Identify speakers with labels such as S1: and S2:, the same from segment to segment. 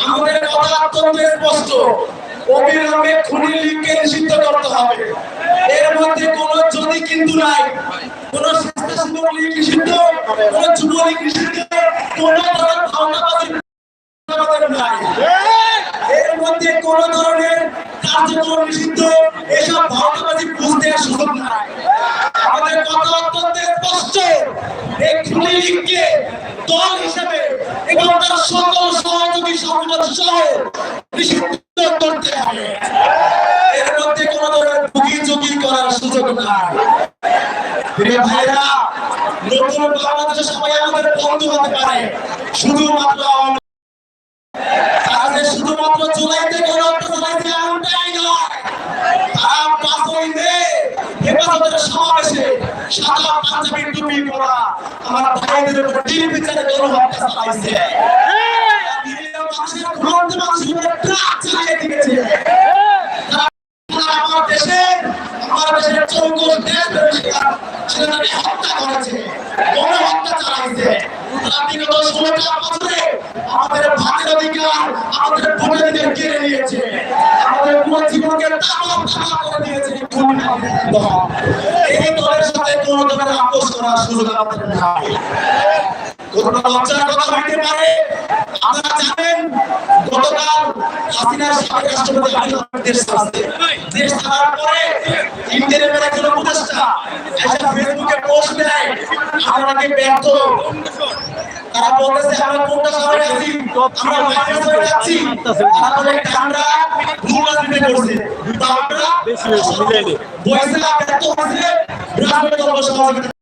S1: আমাদের অত্যন্ত স্পষ্ট অবিলম্বে খুনি লীগকে নিষিদ্ধ করতে হবে। এর মধ্যে কোন যদি কিন্তু নাই, কোন স্বেচ্ছাসেবক লীগ নিষিদ্ধ, কোন নিষিদ্ধ, কোন নাই। এর মধ্যে কোন ধরনের কার্যক্রম নিষিদ্ধ, এসব ভাওনাবাদী বুঝতে আর সুযোগ নাই। আমাদের কথা অত্যন্ত স্পষ্ট। এই খুনি লীগকে দল হিসেবে এবং তার সকল সহযোগী সংগঠন সহ নিষিদ্ধ এর মধ্যে কোন ধরনের ভুগি চুগি করার সুযোগ নাই। ভাইরা সবাই আমাদের বন্ধু হতে শুধুমাত্র আওয়ামী শুধুমাত্র জুলাইতে কোন জুলাইতে এমনটাই নয়। তারা পাঁচই মে হেফাজতের সমাবেশে সাদা পাঞ্জাবি টুপি পরা আমার ভাইদের উপর টিভি বিচারে গণহত্যা চালাইছে মানুষের ঘুমন্ত মানুষের ট্রাক চালিয়ে দিয়েছে। আমার দেশে, আমার দেশের চৌকস দেশ সেখানে হত্যা করেছে, গণহত্যা চালাইছে। তারা বিগত ষোলোটা বছরে আমাদের ভাতের অধিকার আমাদের ভোটের কেড়ে নিয়েছে। আমাদের পুরো জীবনকে তামাক তামাক করে দিয়েছে। এই দলের সাথে কোনো ধরনের আপোষ করার সুযোগ আমাদের নাই। ঘটনা লজ্জার কথা হইতে পারে। আপনারা জানেন, গতকাল হাসিনার সাবেক রাষ্ট্রপতি আলী দেশ ছাড়ছে। দেশ ছাড়ার পরে ইন্ডিয়ানের মেরে একজন উপদেষ্টা একটা ফেসবুকে পোস্ট দেয় আমরা ব্যর্থ? তারা বলতেছে আমরা কোনটা শহরে আছি? আমরা মাইনাস চলে যাচ্ছি তাহলে আমরা ভুল রাজনীতি করছি। আমরা হয়েছে রাজনৈতিক দল সহযোগিতা আরে ভাই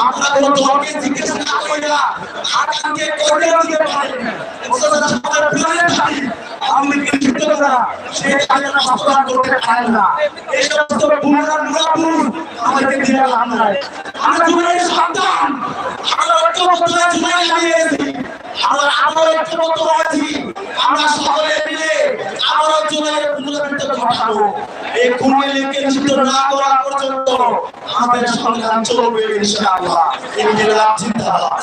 S1: আপনারা দলকে জিজ্ঞেস না কইরা আকাঙ্ক্ষে করলেও দিতে পারেন অথচ সমাজের প্রাণের থাকি আমি নিষিদ্ধ করা সেই কাজটা বাস্তবায়ন করতে পারেন না এই সমস্ত পুনরা নুরাপুর আমাদেরকে দিয়ে লাভ নাই আমরা না করা আমাদের সংগ্রাম চলবে ইনশাআল্লাহ ইনকিলাব জিন্দাবাদ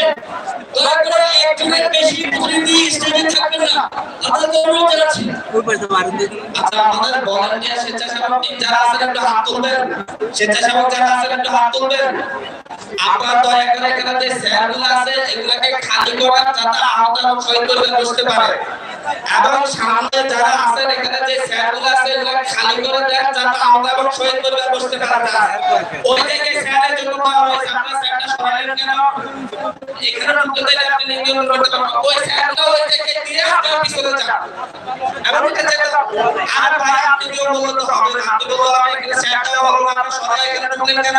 S2: এসেছেন দয়া করে একজনের বেশি প্রতিনিধি স্টেজে থাকবেন না আপনাদের অনুরোধ জানাচ্ছি আমাদের ভলান্টিয়ার স্বেচ্ছাসেবক যারা আছেন একটু আছে খালি করার যারা আছেন এখানে যে স্যারগুলো পারা ওই আপনারা স্যারটা সরালেন কেন এখানে ঢুকতে দিলে আপনি নিয়ন্ত্রণ করতে পারবেন ওই স্যারটা ওই থেকে দিয়ে আপনার পিছনে যান এটা যেটা আর ভাই আপনি কেউ বলতে হবে না আপনি বলতে হবে এখানে স্যারটা হলো না আপনারা সবাই এখানে ঢুকলেন কেন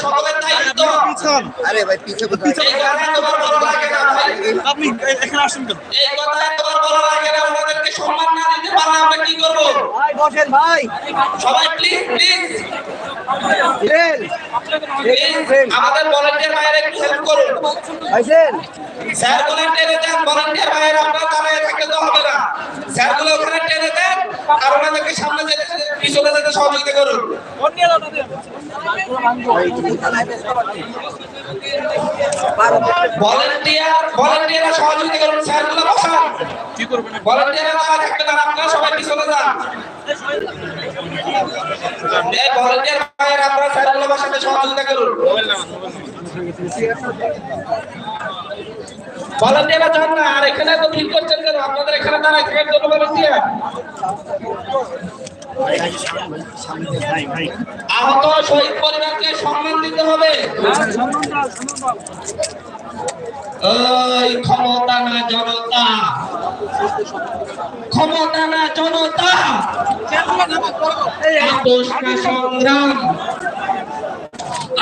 S2: সকলের দায়িত্ব
S3: আরে ভাই পিছে কোথায়?
S2: এই কথা তোমার বলা লাগে না ভাই।
S4: আপনি এখানে আসুন কেন?
S2: এই কথা তোমার বলা লাগে না ওনাদেরকে সম্মান না দিতে পারলে আমরা কি করব?
S3: ভাই বসেন ভাই।
S2: সবাই প্লিজ প্লিজ আমাদের ভলান্টিয়ার ভাইয়েরা একটু হেল্প করুন। স্যারগুলো টেনে দেন ভলান্টিয়ার ভাইয়েরা আপনারা দাঁড়িয়ে থাকলে তো হবে না। স্যারগুলো ওখানে টেনে দেন আর ওনাদেরকে সামনে যেতে পিছনে যেতে সহযোগিতা করুন। ভলান্টিয়ার ভলান্টিয়াররা সহযোগিতা করুন। স্যারগুলো বসান।
S5: কি করবেন?
S2: ভলান্টিয়াররা থাকবে না আপনারা সবাই পিছনে যান। আর এখানে তো ভিড় করছেন কেন? আপনাদের এখানে দাঁড়ায় থাকার জন্য ভলান্টিয়ার আহত শহীদ পরিবারকে সম্মান দিতে হবে। ক্ষমতা না জনতা ক্ষমতা না জনতা। সংগ্রাম।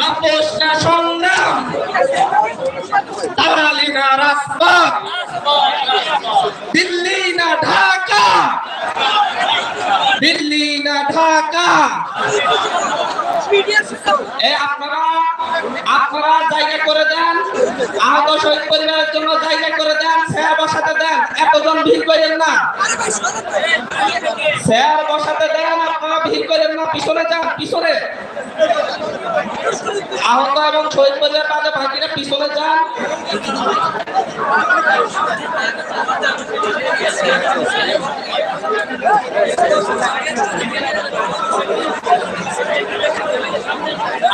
S2: আপোষ না সংগ্রাম দালালি না রাজপথ দিল্লি না ঢাকা, দিল্লি না ঢাকা। এ আপনারা আপনারা জায়গা করে দেন, আহত শহীদ পরিবারের জন্য জায়গা করে দেন, স্যার বসাতে দেন, এতজন ভিড় করেন না। স্যার বসাতে দেন, আপনারা ভিড় করেন না, পিছনে যান, পিছনে। আহত এবং শহীদ পরিবার পাশে বাকিরা পিছনে যান।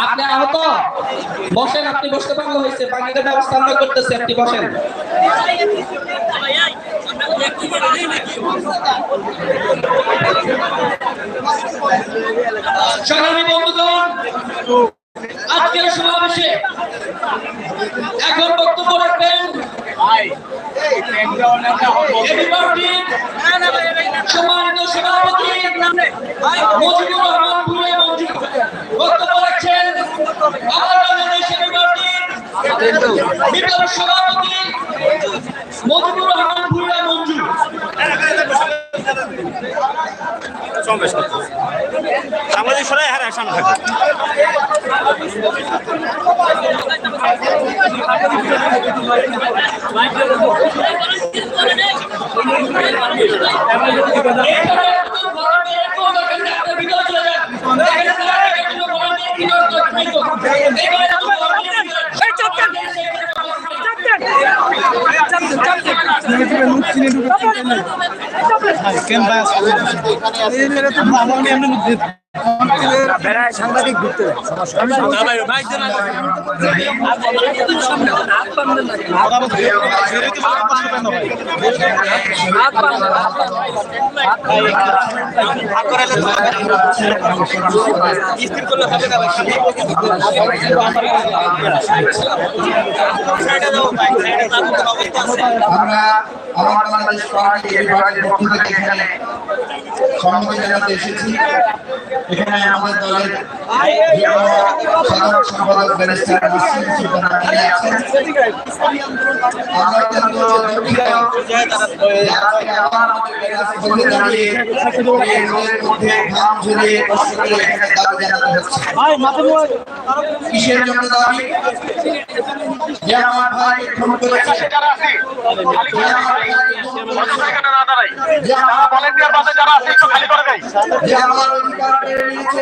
S2: আপনি আহত? বসেন, আপনি বসতে পারলে হয়েছে। বাকিদের ব্যবস্থা আমরা করতেছি, আপনি বসেন। সংগ্রামী বন্ধুগণ। আজকের সমাবেশে এখন বক্তব্য রাখবেন। এবি পার্টির সম্মানিত সভাপতি মজিবুর রহমান ভুলে মঞ্জু বক্তব্য রাখছেন। আমার বাংলাদেশ এবি বিপ্লব সভাপতি মজিবুর রহমান ভুলে মঞ্জু
S5: সমাবেশ সাংবাদিক সরাই হ্যাঁ সামনে থাকবে
S6: সাংবাদিক ঘুরতে
S7: আমরা আমার বাংলাদেশ পার্টি এই পক্ষ থেকে এখানে সম্মতি জানাতে এসেছি। এখানে আমাদের দলের সাধারণ সম্পাদক ব্যারিস্টার নাসিম সুলতান আলী আছেন আমরা অত্যন্ত দুঃখিত করে কিসের জন্য দাবি যে আমার ভাই খুন করেছে। যে আমার ভাই খুন করেছে। যে আমার যে আমার অধিকার নিয়েছে। দিনের পর দিন আমাকে ভোট দিতে দেয় যে আমার দেশের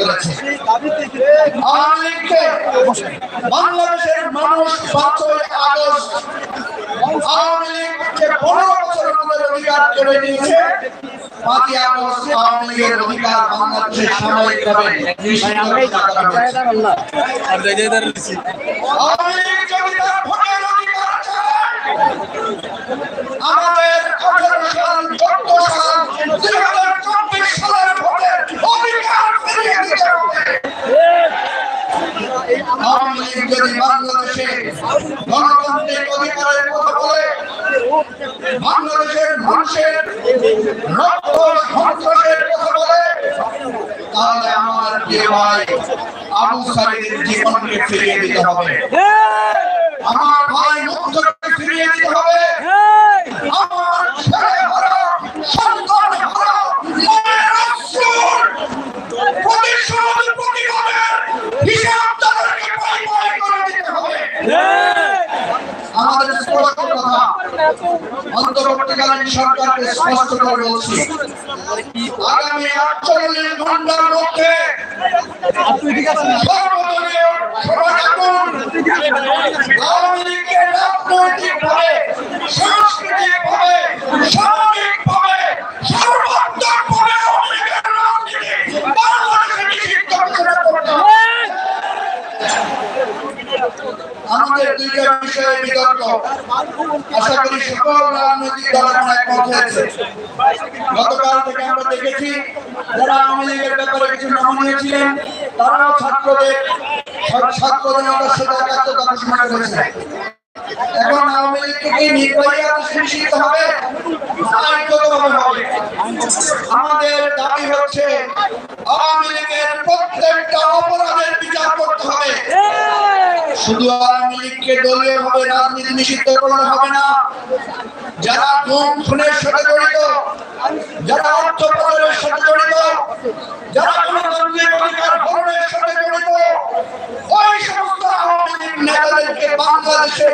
S7: করেছে। লীগকে বাংলাদেশের মানুষ পাঁচই আগস্ট করা আমাদের আঠারো সাল, চোদ্দ সাল, দুই হাজার চব্বিশ সালের ভোটের অধিকার ফিরিয়ে দিতে হবে আওয়ামী লীগ যদি বাংলাদেশে গণতান্ত্রিক অধিকারের কথা বলে বাংলাদেশের মানুষের রক্ত সন্ত্রাসের কথা বলে তাহলে আমার প্রিয় ভাই আবু সাইদের জীবনকে ফিরিয়ে দিতে হবে। আমার ভাই মুক্তকে ফিরিয়ে দিতে হবে। আমার ছেলে অন্তর্বর্তীকালীন সরকারকে স্পষ্ট করে বলছি আগামী আটচল্লিশ ঘণ্টার মধ্যে। আওয়ামী লীগকে রাজনৈতিকভাবে, সাংস্কৃতিকভাবে, বিষয়ে বিতর্ক। আশা করি সকল রাজনৈতিক দলের একমত হয়েছে। গতকাল থেকে আমরা দেখেছি, যারা আওয়ামী লীগের ব্যাপারে কিছু নাম নিয়েছিলেন, তারাও ছাত্রদের ছাত্রদের সাথে একাত্মতা ঘোষণা করেছে এখন আওয়ামী লীগকে কি নির্বাহী আদেশ হবে আমাদের দাবি হচ্ছে, আওয়ামী লীগের প্রত্যেকটা অপরাধের বিচার করতে হবে। শুধু আওয়ামী লীগকে দলীয় ভাবে রাজনীতি নিষিদ্ধ করলে হবে না। যারা গুম খুনের সাথে জড়িত, যারা অর্থ পাচারের সাথে জড়িত, যারা গণতান্ত্রিক অধিকার হরণের সাথে জড়িত, ওই সমস্ত আওয়ামী লীগ নেতাদেরকে বাংলাদেশের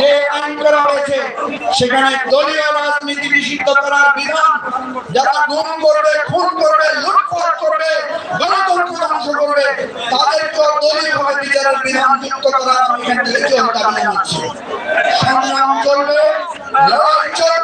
S7: যে আইন করা হয়েছে, সেখানে দলীয় রাজনীতি নিষিদ্ধ করার বিধান, যারা গুম করবে, খুন করবে, লুটপাট করবে গণতন্ত্র ধ্বংস করবে তাদেরকে দলীয় ভাবে বিচারের বিধান যুক্ত করা আমি এখান থেকে চলতে চলবে, লড়াই চলবে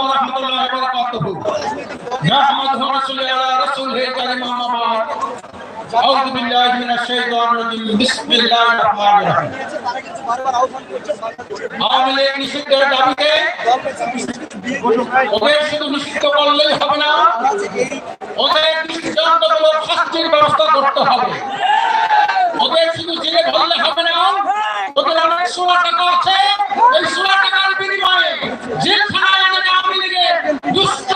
S5: আউযু বিল্লাহি মিনাশ শাইতানির রাজীম। বিসমিল্লাহির রহমানির রহিম। আওয়ামী লীগ নিষিদ্ধের দাবিতে ওদের শুধু নিষিদ্ধ করলেই হবে না, ওদের দৃষ্টান্তমূলক শাস্তির ব্যবস্থা করতে হবে। ওদের শুধু জেলে ধরলে হবে না, ওদের অনেক ষোলো টাকা আছে, এই ষোলো টাকার বিনিময়ে জেলখানায় অনেক আওয়ামী লীগের দুষ্ট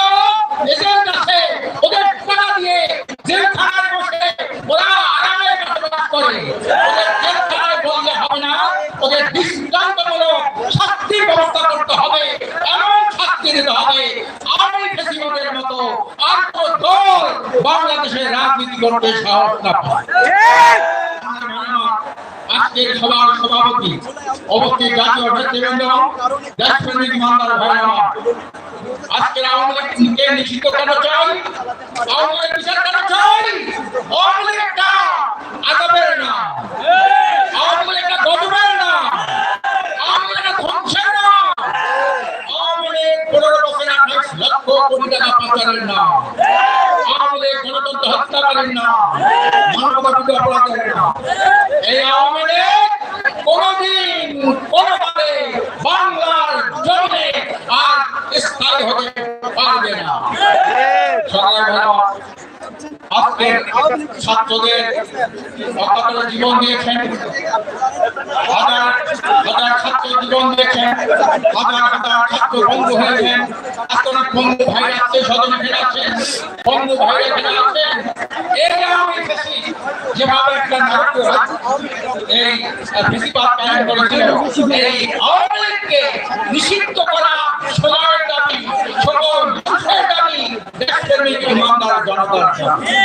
S5: এজেন্ট আছে ওদের টাকা দিয়ে জেলখানায় বসে ওরা আরামে বসবাস করে ওদের জেলখানায় বললে হবে না ওদের দৃষ্টান্তমূলক শাস্তির ব্যবস্থা করতে হবে এমন শাস্তি দিতে হবে আওয়ামী ফেসিবাদের মতো আর কোনো দল বাংলাদেশের করতে সাহস না আজকের অবস্থিত জাতীয় নেতৃবৃন্দ দেশপ্রেমিক মান্দার আওয়ামী নিষিদ্ধ কেন চাই? আমাদের বিচার কেন চাই? মানবতা বিরোধী অপরাধ হবে না এই আওয়ামী লীগ কোনদিন, কোনভাবে বাংলার জমিনে আর স্থায়ী হতে পারবে না। সবাই ভালো ছাত্রদের অকাতরে জীবন দিয়েছেন। হাজার হাজার ছাত্র জীবন দিয়েছেন। হাজার ছাত্র বন্ধু হয়েছেন। অনেক বন্ধু ভাই আত্মীয় স্বজন একটা লীগকে নিষিদ্ধ করা সময়ের দাবি সকল মানুষের দাবি ইমানদার জনতার দাবি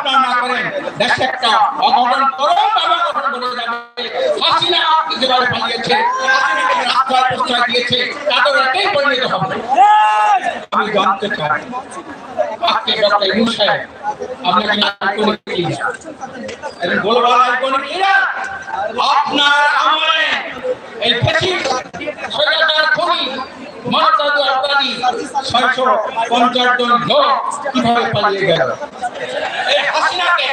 S5: আপনারা না করেন, দেশে একটা অঘটন বাবা গঠন করে যাবে হাসিনা যেভাবে পালিয়েছে রাস্তায় প্রশ্রয় দিয়েছে, তাদের এটাই পরিণত হবে। আমি জানতে চাই, আজকে ডক্টর ইউনুস সাহেব আপনাকে আইকনিক কি এবং গ্লোবাল আইকনিক এরা আপনার আমলে এই ফ্যাসিস্ট স্বৈরাচার খুনি মহাদাদু আফগানি ছয়শো পঞ্চাশ জন লোক কীভাবে পালিয়ে গেল? এই হাসিনাকে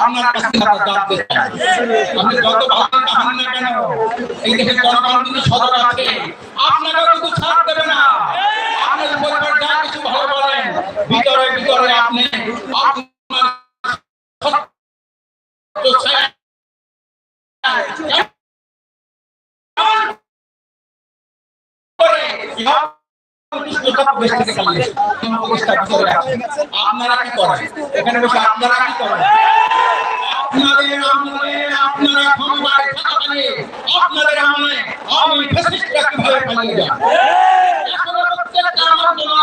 S5: আপনার কাছে আমরা না কেন? এই দেশের জনগণ কিন্তু ছাড় দেবে না। আপনার পরিবার যা বলেন ভিতরে ভিতরে আপনি আপনার আপনারা কি করেন এখানে বসে আপনাদের আমি প্রত্যেকটা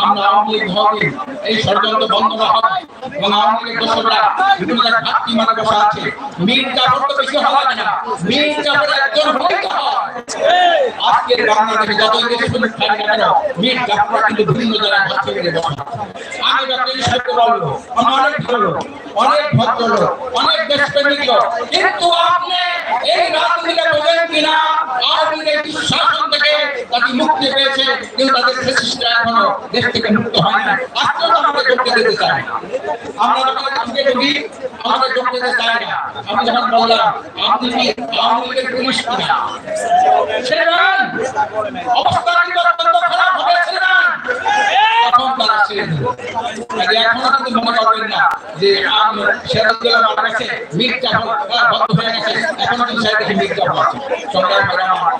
S5: আমরা আমাদের লীগ হবে এই ষড়যন্ত্র বন্ধ হবে এবং আওয়ামী লীগের দোষরা বিভিন্ন ঘাটতি মানে বসা আছে। মীর জাফর তো বেশি হওয়া যায় না। মীর জাফর একজন হলেই হয়। বাংলাদেশে যত ইংরেজি শুনে মীর জাফর কিন্তু ভিন্ন জায়গায় বসা আমি ডক্টর সাহেবকে বলব আমি অনেক ভালো অনেক ভদ্রলোক, অনেক দেশপ্রেমিক লোক। কিন্তু আপনি এই রাজনীতিটা বোঝেন কিনা আওয়ামী লীগের থেকে তাকে মুক্তি পেয়েছে, কিন্তু তাদের ফেসিস্টরা এখনও দেশ থেকে মুক্ত হয় না আজকেও আমাদের যোগ দিতে চায় আমরা যখন আজকে ঢুকি আমাদের যোগ দিতে চায় না। আমি যখন বললাম, আপনি কি আওয়ামী লীগের পুলিশ কিনা? ছেড়েন অবস্থা কিন্তু অত্যন্ত খারাপ হবে? ছেড়েন কাজে এখনও কিন্তু মনে করবেন না যে সেরাজুল্লাহ আমার কাছে মির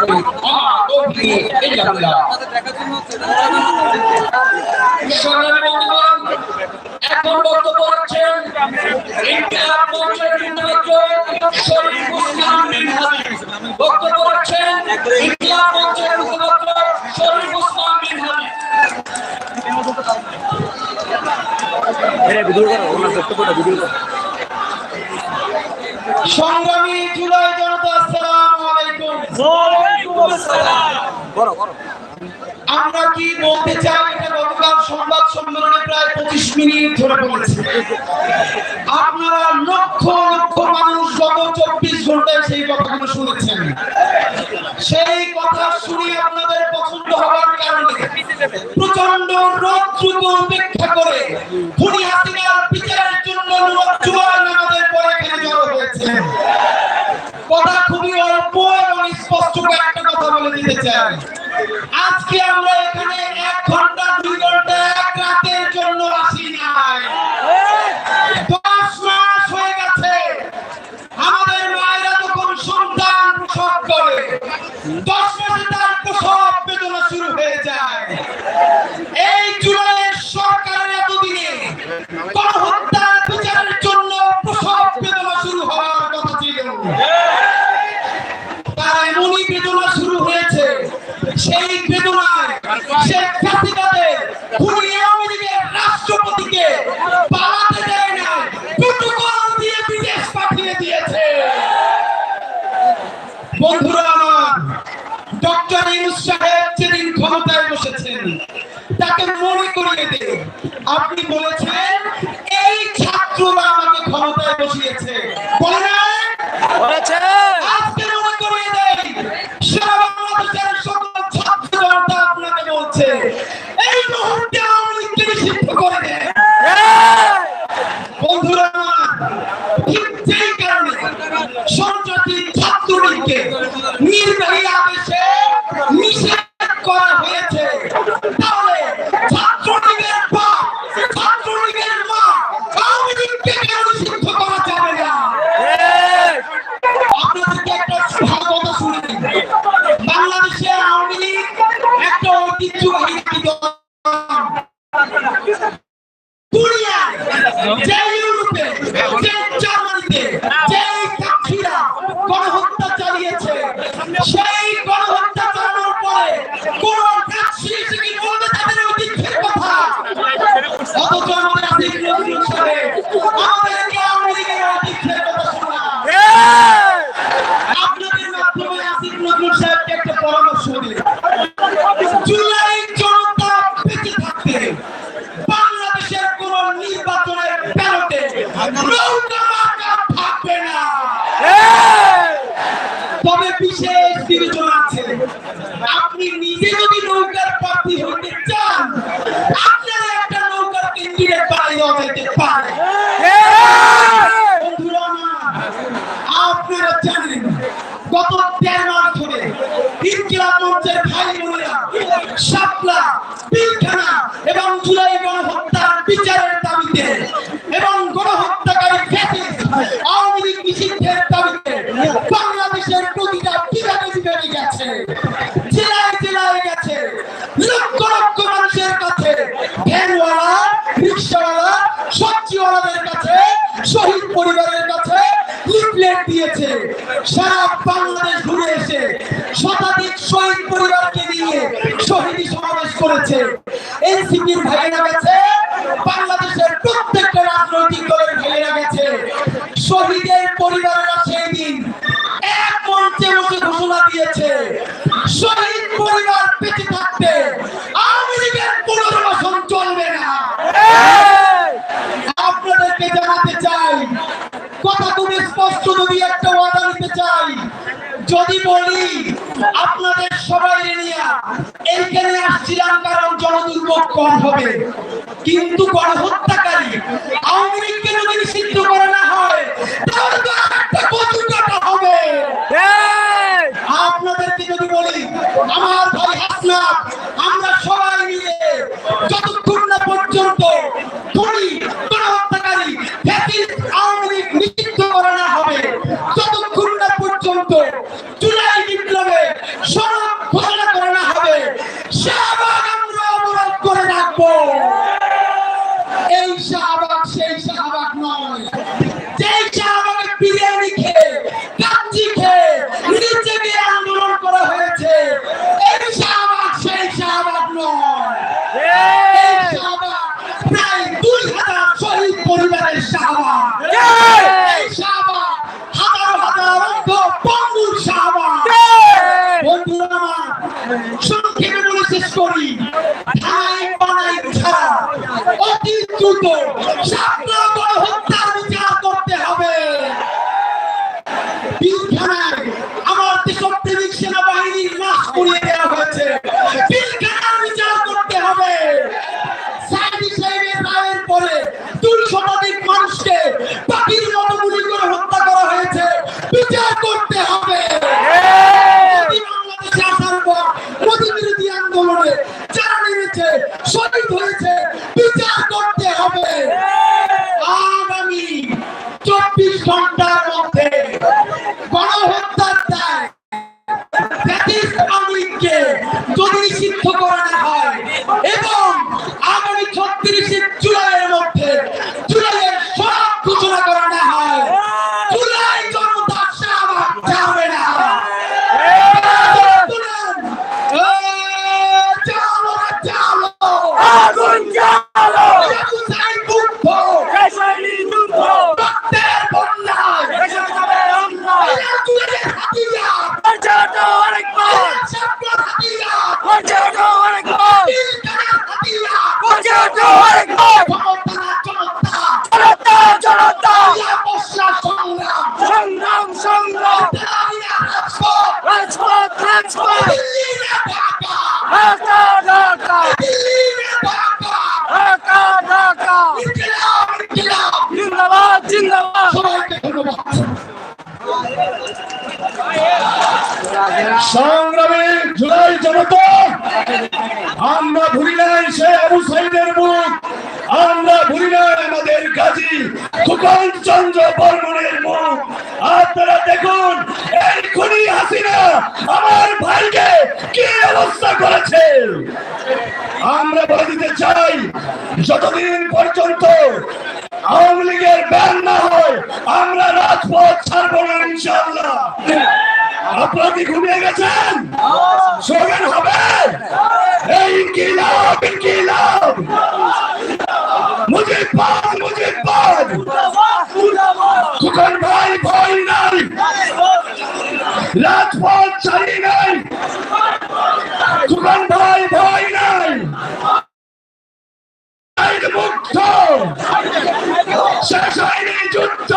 S5: করি তৌফিকে এই জামিলা
S2: সংগ্রামী বন্ধুগণ, এখন বক্তব্য রাখছেন ইনকিলাব মঞ্চের নির্ধারিত শরীফ ইনকিলাব মঞ্চের মুখপাত্র উসমান বিন হাদি।
S8: সংগ্রামী জুলাই জনতা আসসালামু আলাইকুম। আমরা কি বলতে চাই এটা গতকাল সংবাদ সম্মেলনে প্রায় পঁচিশ মিনিট ধরে বলেছি। আপনারা লক্ষ লক্ষ মানুষ গত চব্বিশ ঘন্টায় সেই কথাগুলো শুনেছেন। সেই কথা শুনে আপনাদের পছন্দ হওয়ার কারণে প্রচণ্ড রোদ্রুকে উপেক্ষা করে খুনি হাসিনার বিচারের জন্য আমাদের হয়েছে কথা খুবই অল্প এবং স্পষ্ট একটা কথা বলে দিতে চাই। আজকে আমরা এখানে এক ঘণ্টা, দুই ঘণ্টা, এক রাতের জন্য আসি নাই। করেছে এনসিপির ভাইয়েরা গেছে। বাংলাদেশের প্রত্যেকটা রাজনৈতিক দলের ভাইয়েরা গেছে। শহীদের পরিবারেরা সেই দিন এক মঞ্চে বসে ঘোষণা দিয়েছে শহীদ পরিবার বেঁচে থাকতে আওয়ামী লীগের পুনর্বাসন চলবে না। আপনাদেরকে জানাতে চাই কথা খুবই স্পষ্ট যদি একটা ওয়াদা নিতে চাই যদি বলি আপনাদের কারণ জনদুর্ভোগ কম হবে। কিন্তু গণহত্যাকারী আওয়ামী লীগকে যদি তুলবো সামনে উনিরা আমাদের কাছে ফুকন চন্দ্র বর্মনের মুখ। আপনারা দেখুন, এই খুনি হাসিনা আমার ভাইকে কি অবস্থা করেছে? আমরা বলে দিতে চাই, যতদিন পর্যন্ত আওয়ামী লীগের ব্যান না হয়, আমরা রাজপথ ছাড়বো না ইনশাল্লাহ আপনারা কি ঘুমিয়ে গেছেন? স্লোগান হবে এই ইনকিলাব ইনকিলাব। মুজিববাদ মুজিববাদ। খোকন ভাই ভয় নাই। রাজপথ ছাড়ি নাই। খোকন ভাই ভয় নাই। মুক্ত। যুদ্ধ।